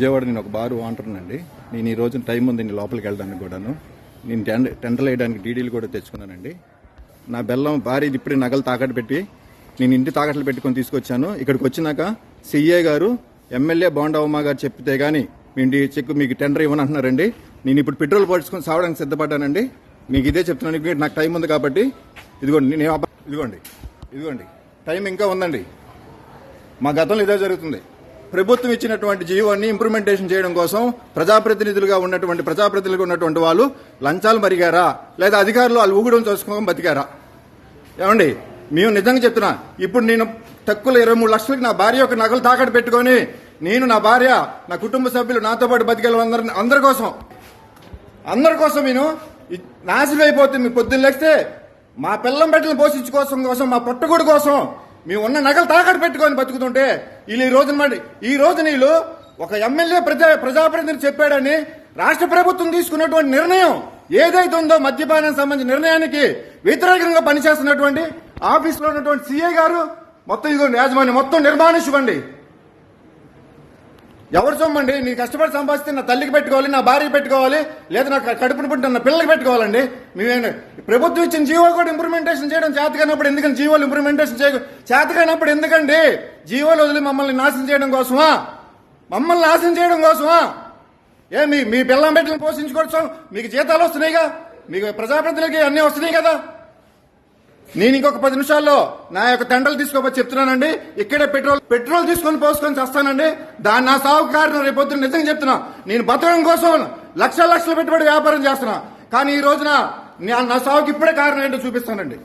విజయవాడ నేను ఒక బారు అంటున్నానండి నేను ఈ రోజు టైం ఉంది నేను లోపలికి వెళ్ళడానికి కూడాను. నేను టెండ టెండర్లు వేయడానికి డీడీలు కూడా తెచ్చుకున్నానండి. నా బెల్లం భార్య ఇప్పుడే నగలు తాకట్టు పెట్టి నేను ఇంటి తాకట్లు పెట్టుకొని తీసుకొచ్చాను. ఇక్కడికి వచ్చినాక సీఏ గారు ఎమ్మెల్యే బోండవమ్మ గారు చెప్తే గానీ మీ ఇంటి చెక్ మీకు టెండర్ ఇవ్వను అంటున్నారండి నేను ఇప్పుడు పెట్రోల్ పడుచుకొని సావడానికి సిద్ధపడ్డానండి. మీకు ఇదే చెప్తున్నాను. నాకు టైం ఉంది కాబట్టి ఇదిగోండి నేను ఇదిగోండి ఇదిగోండి. టైం ఇంకా ఉందండి. మా గతంలో ఇదే జరుగుతుంది. ప్రభుత్వం ఇచ్చినటువంటి జీవోని ఇంప్లిమెంటేషన్ చేయడం కోసం ప్రజాప్రతినిధులుగా ఉన్నటువంటి ప్రజాప్రతినిధులుగా ఉన్నటువంటి వాళ్ళు లంచాలు మరిగారా? లేదా అధికారులు వాళ్ళు ఊగడం చూసుకోవడం బతికారా? ఏమండి మేము నిజంగా చెప్తున్నా ఇప్పుడు నేను తక్కువ ఇరవై మూడు లక్షలకి నా భార్య యొక్క నగలు తాకట్టు పెట్టుకొని నేను నా భార్య నా కుటుంబ సభ్యులు నాతో పాటు బతికే అందరి అందరి కోసం. అందరి కోసం నేను నాశనం అయిపోతుంది. మీ పొద్దున్న లేస్తే మా పిల్లం బిడ్డలు పోషించుకోసం కోసం మా పుట్టగొడు కోసం మేము ఉన్న నగలు తాకట్టు పెట్టుకొని బతుకుతుంటే వీళ్ళు ఈ రోజున మరి ఈ రోజు నీళ్ళు ఒక ఎమ్మెల్యే ప్రజా ప్రజాప్రతినిధి చెప్పాడని రాష్ట్ర ప్రభుత్వం తీసుకున్నటువంటి నిర్ణయం ఏదైతే ఉందో మద్యపానం సంబంధించిన నిర్ణయానికి వ్యతిరేకంగా పనిచేస్తున్నటువంటి ఆఫీసులో ఉన్నటువంటి సీఏ గారు మొత్తం ఇదిగోండి యాజమాన్యం మొత్తం నిర్మాణించుకోండి ఎవరు సొమ్మండి? నీ కష్టపడి సంపాదిస్తే నా తల్లికి పెట్టుకోవాలి నా భార్యకి పెట్టుకోవాలి లేదా నా కడుపును పుట్టిన నా పిల్లలకి పెట్టుకోవాలండి. మేమే ప్రభుత్వం ఇచ్చిన జీవో కూడా ఇంప్రూవ్మెంటేషన్ చేయడం చేతకానప్పుడు ఎందుకని జీవోలు ఇంప్లిమెంటేషన్ చేయ చేతకానప్పుడు ఎందుకండి? జీవోలు వదిలి మమ్మల్ని నాశనం చేయడం కోసమా? మమ్మల్ని నాశనం చేయడం కోసమా? ఏ మీ మీ పిల్లం బిడ్డలను పోషించుకోవచ్చు మీకు జీతాలు వస్తున్నాయిగా మీకు ప్రజాప్రతినిధులకి అన్నీ వస్తున్నాయి కదా. నేను ఇంకొక పది నిమిషాల్లో నా యొక్క తండ్రులు తీసుకోపోయి చెప్తున్నానండి. ఇక్కడే పెట్రోల్ పెట్రోల్ తీసుకొని పోసుకొని చేస్తానండి. దాని నా సాగు కారణం రేపు పొద్దున్న నిజంగా చెప్తున్నా. నేను బతకడం కోసం లక్షల లక్షలు పెట్టుబడి వ్యాపారం చేస్తున్నా. కానీ ఈ రోజున నా సాగుకి ఇప్పుడే కారణం ఏంటో చూపిస్తానండి.